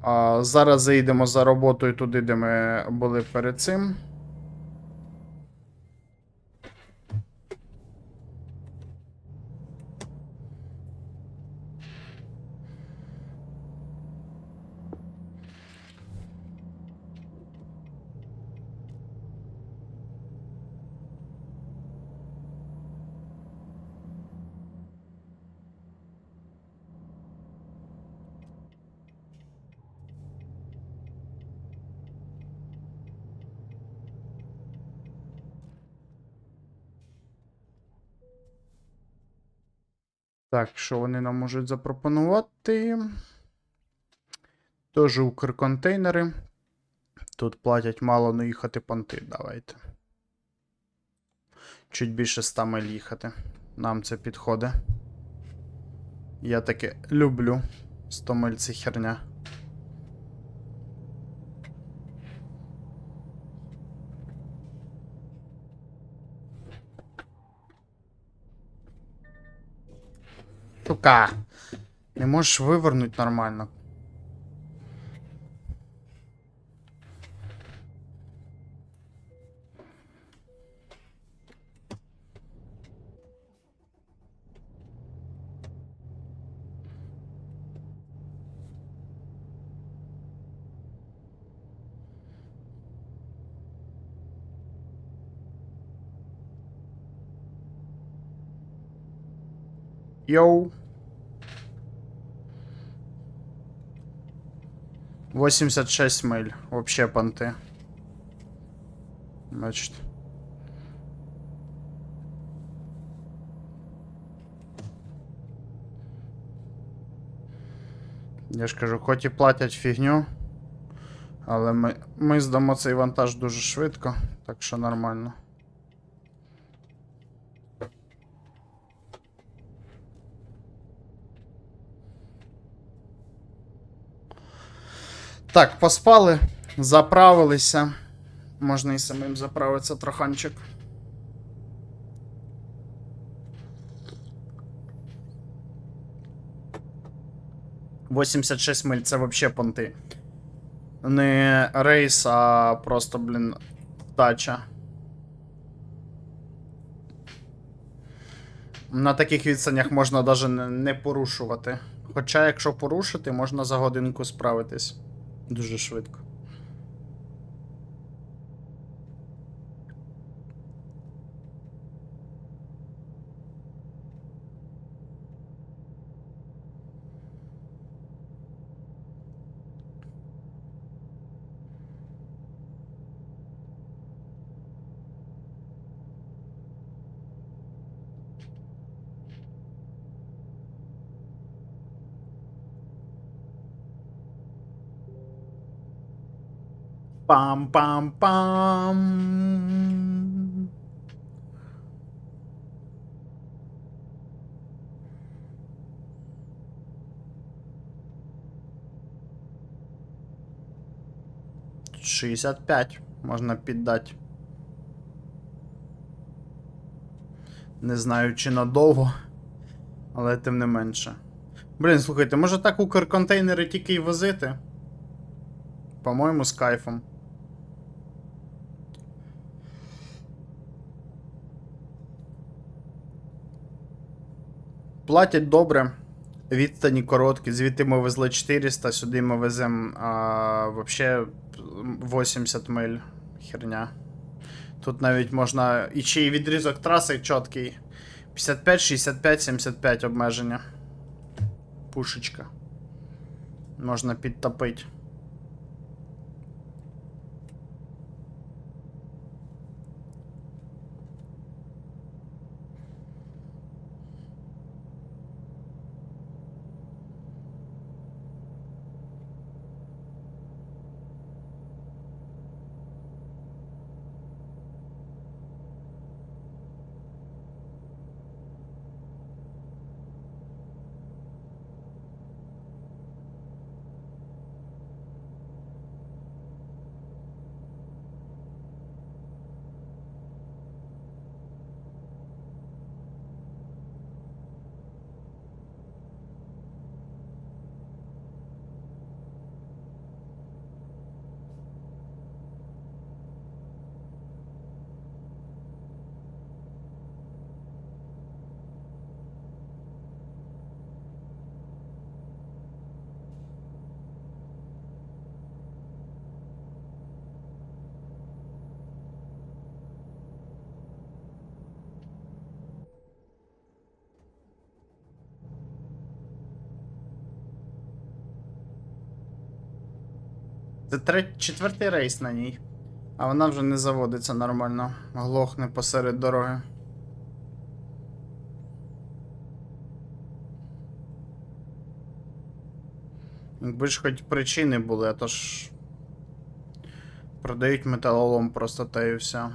А, зараз заїдемо за роботою туди, де ми були перед цим. Так, що вони нам можуть запропонувати? Тож Укрконтейнери. Тут платять мало, ну їхати понти. Давайте. Чуть більше 100 миль їхати. Нам це підходить. Я таке люблю. 100 миль це херня. Сука. Не можеш вивернути нормально. Йоу. 86 миль. Вообще понти. Значит. Я ж кажу, хоч і платять фігню, але ми, ми здамо цей вантаж дуже швидко, так що нормально. Так, поспали, заправилися. Можна і самим заправитися троханчик. Восемьдесят шесть миль, це вообще понти. Не рейс, а просто, блін, вдача. На таких відстанях можна навіть не порушувати. Хоча, якщо порушити, можна за годинку справитись. Дуже швидко. Пам-пам-пам. Шістдесят п'ять можна піддати. Не знаю, чи надовго, але тим не менше. Блін, слухайте, може так Укрконтейнери тільки й возити? По-моєму, з кайфом. Платять добре. Відстані короткі. Звідти ми везли 400, сюди ми веземо вообще 80 миль. Херня. Тут навіть можна. І ще й відрізок траси чіткий. 55, 65, 75 обмеження. Пушечка. Можна підтопити. Це треть, четвертий рейс на ній. А вона вже не заводиться нормально. Глохне посеред дороги. Якби ж хоч причини були, а то ж. Продають металолом просто та і все.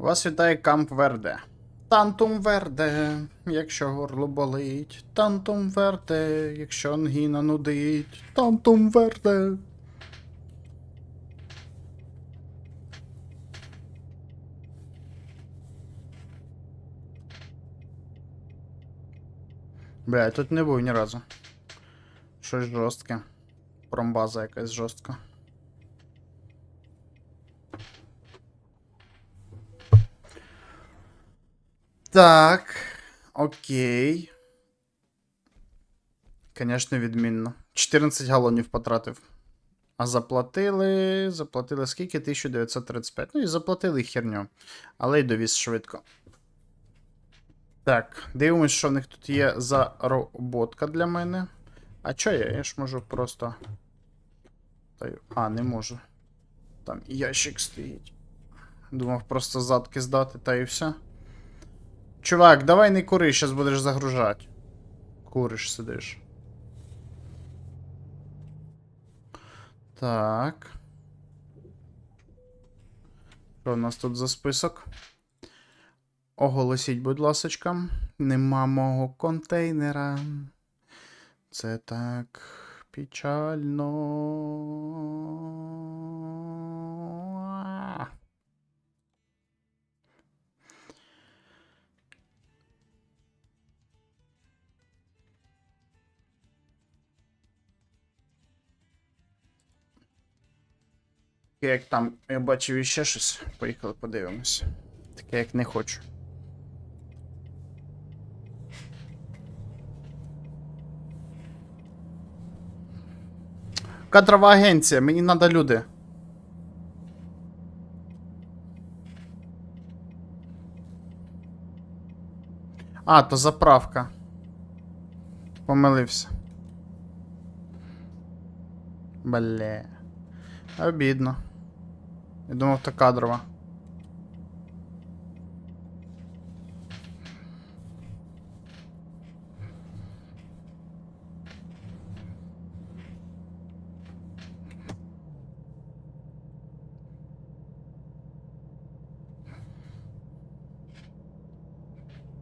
Вас вітає Камп Верде. Тантум Верде, якщо горло болить. Тантум Верде, якщо ангіна нудить. Тантум Верде. Бля, я тут не був ні разу. Щось жорстке. Промбаза якась жорстка. Так. Окей. Конечно, відмінно. 14 галонів потратив. А заплатили. Заплатили скільки? 1935. Ну і заплатили херню. Але й довіз швидко. Так, дивимось, що в них тут є за роботка для мене. А чо я? Я ж можу просто. А, не можу. Там ящик стоїть. Думав просто задки здати, та і все. Чувак, давай не кури, щас будеш загружати. Куриш, сидиш. Так. Що у нас тут за список? Оголосіть, будь ласочка. Нема мого контейнера. Це так печально. Таке, як там я бачив іще щось. Поїхали подивимось. Таке, як не хочу. Кадрова агенція, мені треба люди. А, то заправка. Помилився. Бле. Обідно. Я думав, то кадрова.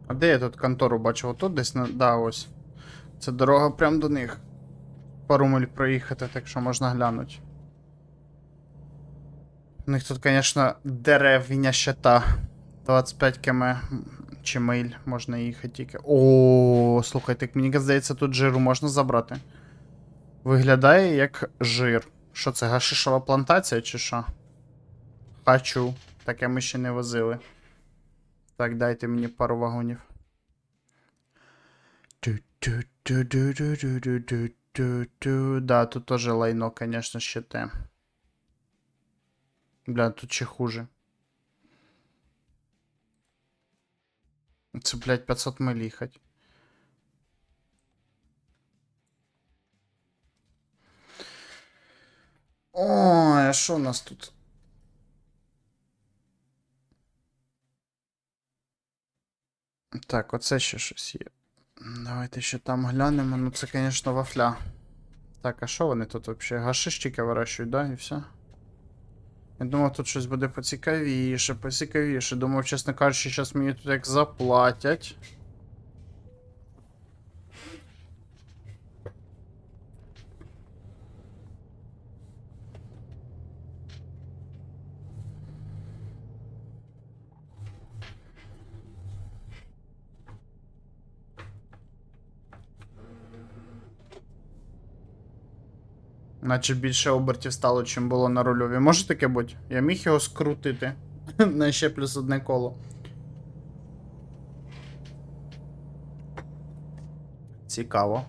А де я тут контору бачив? Тут десь на. Да, ось. Це дорога прям до них. Пару миль проїхати, так що можна глянути. У них тут, звісно, деревня щита. 25 км чи миль можна їхати тільки. О, слухайте, мені здається, тут жиру можна забрати. Виглядає як жир. Що це, гашишова плантація чи що? Хочу. Таке ми ще не возили. Так, дайте мені пару вагонів. Да, тут тоже лайно, конечно, ще те. Бля, тут ще хуже. Це, блядь, 500 миль їхать. Ой, а що у нас тут? Так, оце ще щось є. Давайте ще там глянемо. Ну це, звісно, вафля. Так, а що вони тут взагалі? Гашищики вирощують, да, і все? Я думав, тут щось буде поцікавіше, поцікавіше. Думав, чесно кажучи, зараз мені тут як заплатять. Наче більше обертів стало, чим було на рульові. Може таке бути? Я міг його скрутити на ще плюс одне коло. Цікаво.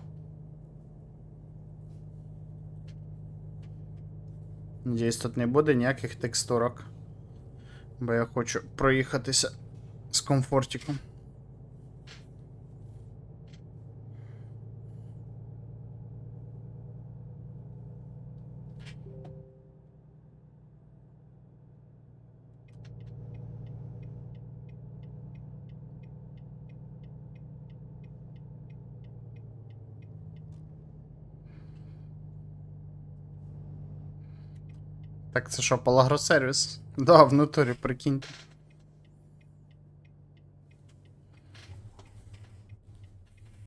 Надіюсь, тут не буде ніяких текстурок. Бо я хочу проїхатися з комфортиком. Так це що, палагросервіс? Да, в натурі, прикиньте.